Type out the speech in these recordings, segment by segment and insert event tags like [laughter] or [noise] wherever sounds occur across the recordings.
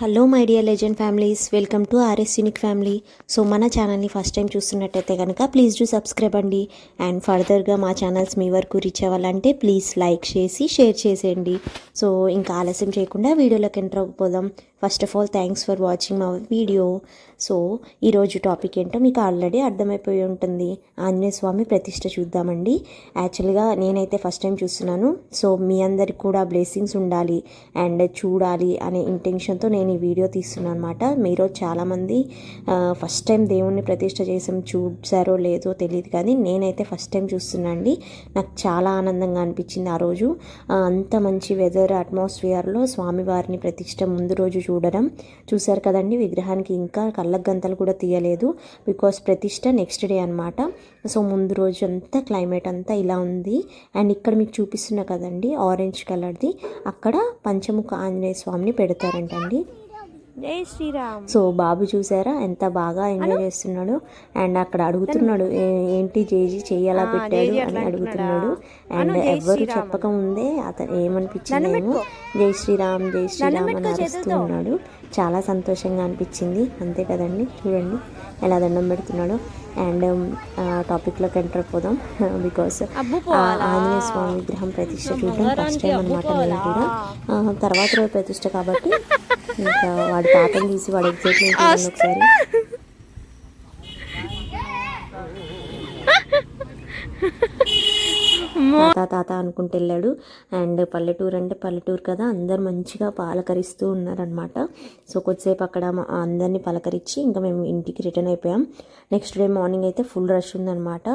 Hello my dear legend families welcome to RS unique family so మన ఛానల్ని first time చూస్తున్నట్టయితే కనుక please do subscribe అండి. And ఫర్దర్గా మా ఛానల్స్ మీ వరకు రీచ్ అవ్వాలంటే ప్లీజ్ లైక్ చేసి షేర్ చేసేయండి. సో ఇంకా ఆలస్యం చేయకుండా వీడియోలోకి enter అవ్వకపోదాం first of all thanks for watching my video so ఈరోజు టాపిక్ ఏంటో మీకు ఆల్రెడీ అర్థమైపోయి ఉంటుంది. ఆంజనేయ స్వామి ప్రతిష్ట చూద్దామండి. యాక్చువల్గా నేనైతే ఫస్ట్ టైం చూస్తున్నాను. సో మీ అందరికి కూడా బ్లెస్సింగ్స్ ఉండాలి అండ్ చూడాలి అనే ఇంటెన్షన్తో నేను ఈ వీడియో తీస్తున్నాను అనమాట మీరు చాలామంది ఫస్ట్ టైం దేవుణ్ణి ప్రతిష్ట చేసాం చూసారో లేదో తెలియదు కానీ నేనైతే ఫస్ట్ టైం చూస్తున్నా అండి నాకు చాలా ఆనందంగా అనిపించింది ఆ రోజు. అంత మంచి వెదర్ అట్మాస్ఫియర్లో స్వామివారిని ప్రతిష్ట ముందు రోజు చూడడం. చూశారు కదండి విగ్రహానికి ఇంకా కళ్ళకు గంతలు కూడా తీయలేదు. బికాస్ ప్రతిష్ట నెక్స్ట్ డే అనమాట సో ముందు రోజు అంతా క్లైమేట్ అంతా ఇలా ఉంది. అండ్ ఇక్కడ మీకు చూపిస్తున్నా కదండి ఆరెంజ్ కలర్ది అక్కడ పంచముఖ ఆంజనేయ స్వామిని పెడతారంటండి. జై శ్రీరామ్. సో బాబు చూసారా? ఎంత బాగా ఎంజాయ్ చేస్తున్నాడు. అండ్ అక్కడ అడుగుతున్నాడు "ఏ- ఏంటి జేజీ చెయ్యలా పెట్టాడు అని అడుగుతున్నాడు. అండ్ ఎవ్వరు చెప్పక ముందే అతను ఏమనిపించిందేమో జై శ్రీరామ్ జై శ్రీరామ్ అని అరుస్తూ ఉన్నాడు చాలా సంతోషంగా అనిపించింది. అంతే కదండి? చూడండి ఎలా దండం పెడుతున్నాడు. అండ్ టాపిక్లోకి ఎంటర్ పోదాం [laughs] బికాస్ ఆంజనేయ స్వామి విగ్రహం ప్రతిష్ట చూడడం ఫస్ట్ టైం అనమాట నేను కూడా. తర్వాత రోజు ప్రతిష్ట కాబట్టి [laughs] ఇంకా వాడి పాపని తీసి వాడి ఎగ్జైట్మెంట్ చూడండి ఒకసారి. తాత తాత అనుకుంటూ వెళ్ళాడు. అండ్ పల్లెటూరు అంటే పల్లెటూరు కదా అందరు మంచిగా పలకరిస్తూ ఉన్నారనమాట సో కొద్దిసేపు అక్కడ అందరినీ పలకరించి ఇంకా మేము ఇంటికి రిటర్న్ అయిపోయాం. నెక్స్ట్ డే మార్నింగ్ అయితే ఫుల్ రష్ ఉందనమాట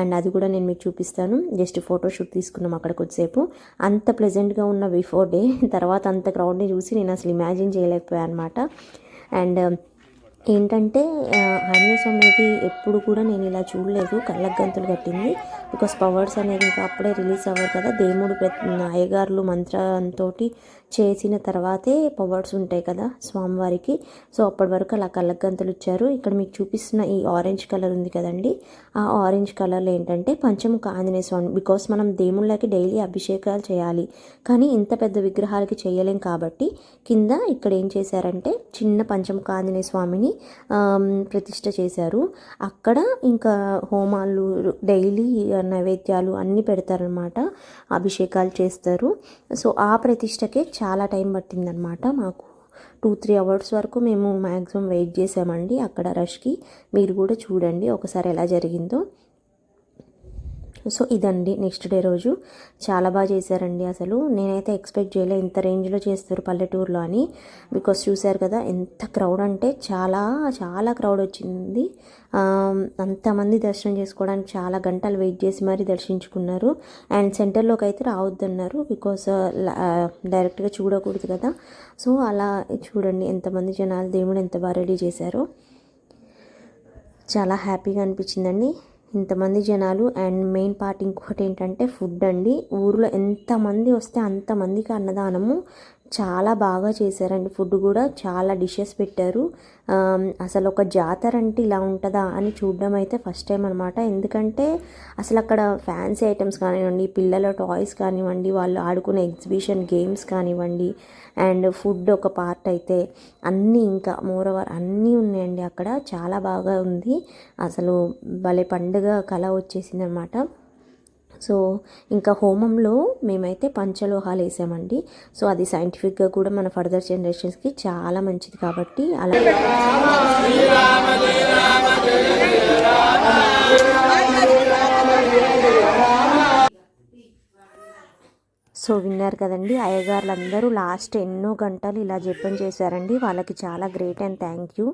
అండ్ అది కూడా నేను మీకు చూపిస్తాను. జస్ట్ ఫోటోషూట్ తీసుకున్నాం అక్కడ కొద్దిసేపు. అంత ప్లెజెంట్గా ఉన్న బిఫోర్ డే తర్వాత అంత క్రౌడ్ని చూసి నేను అసలు ఇమాజిన్ చేయలేకపోయాను అనమాట అండ్ ఏంటంటే ఆంజనేయ స్వామి అనేది ఎప్పుడు కూడా నేను ఇలా చూడలేదు. కళ్ళకు గంతులు కట్టింది. బికాస్ పవర్స్ అనేది ఇంకా అప్పుడే రిలీజ్ అవ్వరు కదా. దేవుడు అయ్యగారులు మంత్రంతో చేసిన తర్వాతే పవర్స్ ఉంటాయి కదా స్వామివారికి. సో అప్పటి వరకు అలా కళ్ళకు గంతులు ఇచ్చారు. ఇక్కడ మీకు చూపిస్తున్న ఈ ఆరెంజ్ కలర్ ఉంది కదండి. ఆ ఆరెంజ్ కలర్లో ఏంటంటే పంచముఖ ఆంజనేయ స్వామి. బికాస్ మనం దేవుళ్ళకి డైలీ అభిషేకాలు చేయాలి. కానీ ఇంత పెద్ద విగ్రహాలకి చేయలేం కాబట్టి కింద ఇక్కడ ఏం చేశారంటే చిన్న పంచముఖ ఆంజనేయ స్వామిని ప్రతిష్ట చేశారు. అక్కడ ఇంకా హోమాలు డైలీ నైవేద్యాలు అన్నీ పెడతారనమాట అభిషేకాలు చేస్తారు. సో ఆ ప్రతిష్టకే చాలా టైం పట్టిందనమాట మాకు టూ త్రీ అవర్స్ వరకు మేము మ్యాక్సిమం వెయిట్ చేసామండి. అక్కడ రష్కి మీరు కూడా చూడండి ఒకసారి ఎలా జరిగిందో. సో ఇదండి నెక్స్ట్ డే రోజు. చాలా బాగా చేశారండి అసలు. నేనైతే ఎక్స్పెక్ట్ చేయలే ఇంత రేంజ్లో చేస్తారు పల్లెటూరులో అని. బికాస్ చూశారు కదా ఎంత క్రౌడ్ అంటే చాలా చాలా క్రౌడ్ వచ్చింది. అంతమంది దర్శనం చేసుకోవడానికి చాలా గంటలు వెయిట్ చేసి మరీ దర్శించుకున్నారు. అండ్ సెంటర్లోకి అయితే రావద్దన్నారు బికాస్ డైరెక్ట్గా చూడకూడదు కదా. సో అలా చూడండి ఎంతమంది జనాలు దేవుడు ఎంత బాగా రెడీ చేశారో. చాలా హ్యాపీగా అనిపించిందండి. ఇంతమంది జనాలు అండ్ మెయిన్ పార్ట్ ఇంకొకటి ఏంటంటే ఫుడ్ అండి. ఊర్లో ఎంతమంది వస్తే అంతమందికి అన్నదానము చాలా బాగా చేశారండి. ఫుడ్ కూడా చాలా డిషెస్ పెట్టారు. అసలు ఒక జాతర అంటే ఇలా ఉంటుందా అని చూడడం అయితే ఫస్ట్ టైం అనమాట ఎందుకంటే అసలు అక్కడ ఫ్యాన్సీ ఐటమ్స్ కానివ్వండి పిల్లల టాయ్స్ కానివ్వండి వాళ్ళు ఆడుకునే ఎగ్జిబిషన్ గేమ్స్ కానివ్వండి అండ్ ఫుడ్ ఒక పార్ట్ అయితే అన్నీ ఇంకా మోర్ ఓవర్ అన్నీ ఉన్నాయండి అక్కడ. చాలా బాగా ఉంది. అసలు భలే పండుగ కళ వచ్చేసింది అనమాట సో ఇంకా హోమంలో మేమైతే పంచలోహాలు వేసామండి. సో అది సైంటిఫిక్గా కూడా మన ఫర్దర్ జనరేషన్స్కి చాలా మంచిది కాబట్టి అలా సో విన్నారు కదండి అయ్యగారులు అందరూ లాస్ట్ ఎన్నో గంటలు ఇలా జపం చేశారండి. వాళ్ళకి చాలా great and thank you.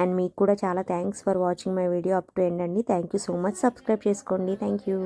And మీకు కూడా చాలా thanks for watching my video up to end అండి. Thank you so much. Subscribe చేసుకోండి. Thank you.